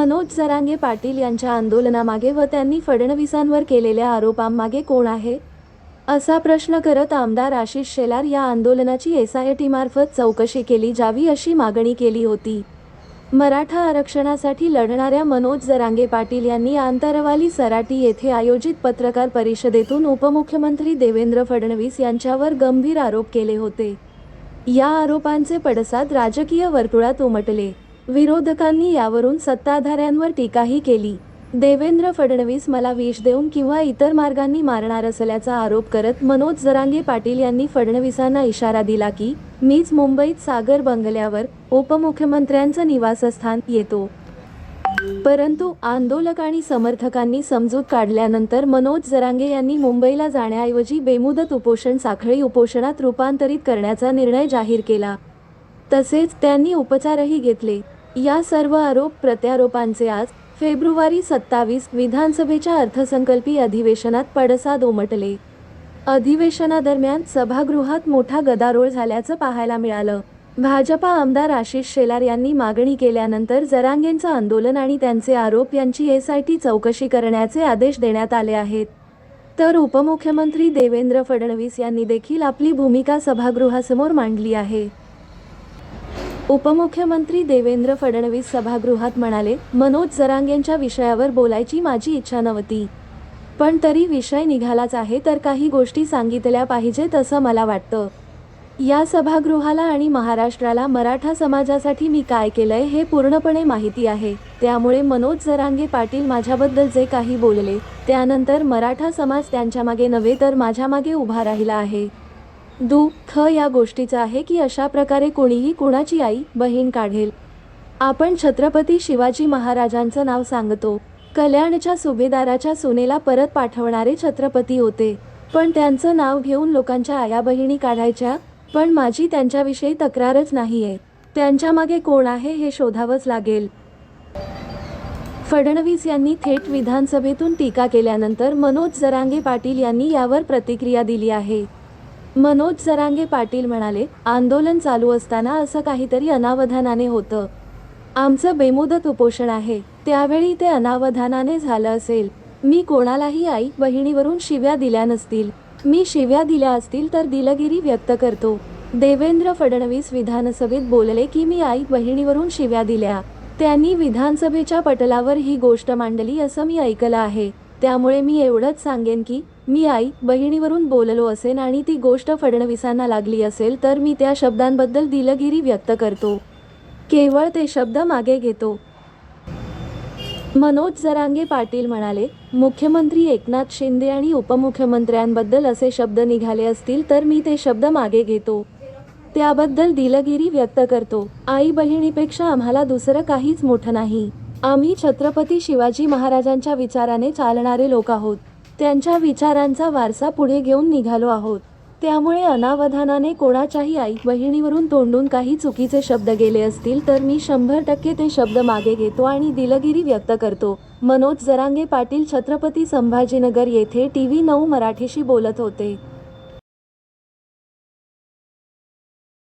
मनोज जरांगे पाटील यांच्या आंदोलनामागे व त्यांनी फडणवीसांवर केलेल्या आरोपांमागे कोण आहे? असा प्रश्न करत आमदार आशिष शेलार या आंदोलनाची एसआयटीमार्फत चौकशी केली जावी अशी मागणी केली होती. मराठा आरक्षणासाठी लढणाऱ्या मनोज जरांगे पाटील यांनी आंतरवाली सराटी येथे आयोजित पत्रकार परिषदेतून उपमुख्यमंत्री देवेंद्र फडणवीस यांच्यावर गंभीर आरोप केले होते. या आरोपांचे पडसाद राजकीय वर्तुळात उमटले. विरोधकांनी यावरून सत्ताधाऱ्यांवर टीकाही केली. देवेंद्र फडणवीस मला विष देऊन किंवा इतर मार्गांनी मारणार असल्याचा आरोप करत मनोज जरांगे पाटील यांनी फडणवीसांना इशारा दिला की मीच मुंबईत सागर बंगल्यावर उपमुख्यमंत्र्यांचं निवासस्थान येतो. परंतु आंदोलक आणि समर्थकांनी समजूत काढल्यानंतर मनोज जरांगे यांनी मुंबईला जाण्याऐवजी बेमुदत उपोषण साखळी उपोषणात रूपांतरित करण्याचा निर्णय जाहीर केला. तसेच त्यांनी उपचारही घेतले. या सर्व आरोप प्रत्यारोपांचे आज फेब्रुवारी सत्तावीस विधानसभेच्या अर्थसंकल्पीय अधिवेशनात पडसाद उमटले. अधिवेशनादरम्यान सभागृहात मोठा गदारोळ झाल्याचं पाहायला मिळालं. भाजपा आमदार आशिष शेलार यांनी मागणी केल्यानंतर जरांगेंचं आंदोलन आणि त्यांचे आरोप यांची एसआयटी चौकशी करण्याचे आदेश देण्यात आले आहेत. तर उपमुख्यमंत्री देवेंद्र फडणवीस यांनी देखील आपली भूमिका सभागृहासमोर मांडली आहे. उपमुख्यमंत्री देवेंद्र फडणवीस सभागृहात म्हणाले मनोज जरांगेंच्या विषयावर बोलायची माझी इच्छा नव्हती. पण तरी विषय निघालाच आहे तर काही गोष्टी सांगितल्या पाहिजेत असं मला वाटतं. या सभागृहाला आणि महाराष्ट्राला मराठा समाजासाठी मी काय केलंय हे पूर्णपणे माहिती आहे. त्यामुळे मनोज जरांगे पाटील माझ्याबद्दल जे काही बोलले त्यानंतर मराठा समाज त्यांच्यामागे नव्हे तर माझ्यामागे उभा राहिला आहे. दुःख या गोष्टीचं आहे की अशा प्रकारे कोणीही कुणाची आई बहीण काढेल. आपण छत्रपती शिवाजी महाराजांचं नाव सांगतो. कल्याणच्या सुभेदाराच्या सुनेला परत पाठवणारे छत्रपती होते. पण त्यांचं नाव घेऊन लोकांच्या आया बहिणी काढायच्या पण माझी त्यांच्याविषयी तक्रारच नाहीये. त्यांच्यामागे कोण आहे हे शोधावंच लागेल. फडणवीस यांनी थेट विधानसभेतून टीका केल्यानंतर मनोज जरांगे पाटील यांनी यावर प्रतिक्रिया दिली आहे. मनोज सरांगे पाटील म्हणाले आंदोलन चालू असताना असं काहीतरी अनावधानाने होतं. आमचं बेमुदत उपोषण आहे. त्यावेळी ते अनावधानाने झालं असेल. मी कोणालाही आई बहिणीवरून शिव्या दिल्या नसतील. मी शिव्या दिल्या असतील तर दिलगिरी व्यक्त करतो. देवेंद्र फडणवीस विधानसभेत बोलले की मी आई बहिणीवरून शिव्या दिल्या. त्यांनी विधानसभेच्या पटलावर ही गोष्ट मांडली असं मी ऐकलं आहे. त्यामुळे मी एवढंच सांगेन की मी आई बहिणीवरून बोललो असेन आणि ती गोष्ट फडणवीसांना लागली असेल तर मी त्या शब्दांबद्दल दिलगिरी व्यक्त करतो. केवळ ते शब्द मागे घेतो. मनोज जरांगे पाटील म्हणाले मुख्यमंत्री एकनाथ शिंदे आणि उपमुख्यमंत्र्यांबद्दल असे शब्द निघाले असतील तर मी ते शब्द मागे घेतो. त्याबद्दल दिलगिरी व्यक्त करतो. आई बहिणीपेक्षा आम्हाला दुसरं काहीच मोठं नाही. आम्ही छत्रपती शिवाजी महाराजांच्या विचाराने चालणारे लोक आहोत. त्यांच्या विचारांचा वारसा पुढे घेऊन निघालो आहोत. त्यामुळे अनावधानाने कोणाच्याही आई बहिणीवरून तोंडून काही चुकीचे शब्द गेले असतील तर मी शंभर टक्के ते शब्द मागे घेतो आणि दिलगिरी व्यक्त करतो. मनोज जरांगे पाटील छत्रपती संभाजीनगर येथे टी व्ही नऊ मराठीशी बोलत होते.